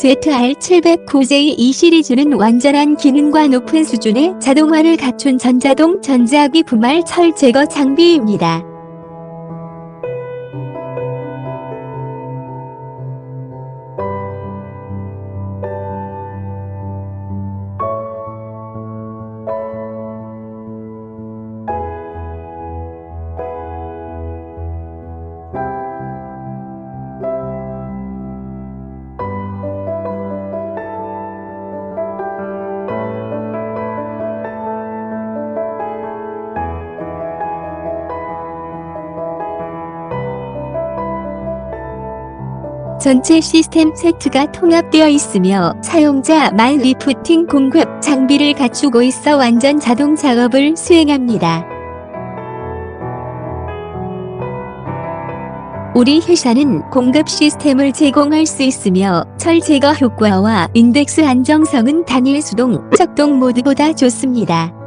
ZR709J 이 시리즈는 완전한 기능과 높은 수준의 자동화를 갖춘 전자동 전자기 분말 철 제거 장비입니다. 전체 시스템 세트가 통합되어 있으며 사용자 만 리프팅 공급 장비를 갖추고 있어 완전 자동 작업을 수행합니다. 우리 회사는 공급 시스템을 제공할 수 있으며 철 제거 효과와 인덱스 안정성은 단일 수동, 적동 모드보다 좋습니다.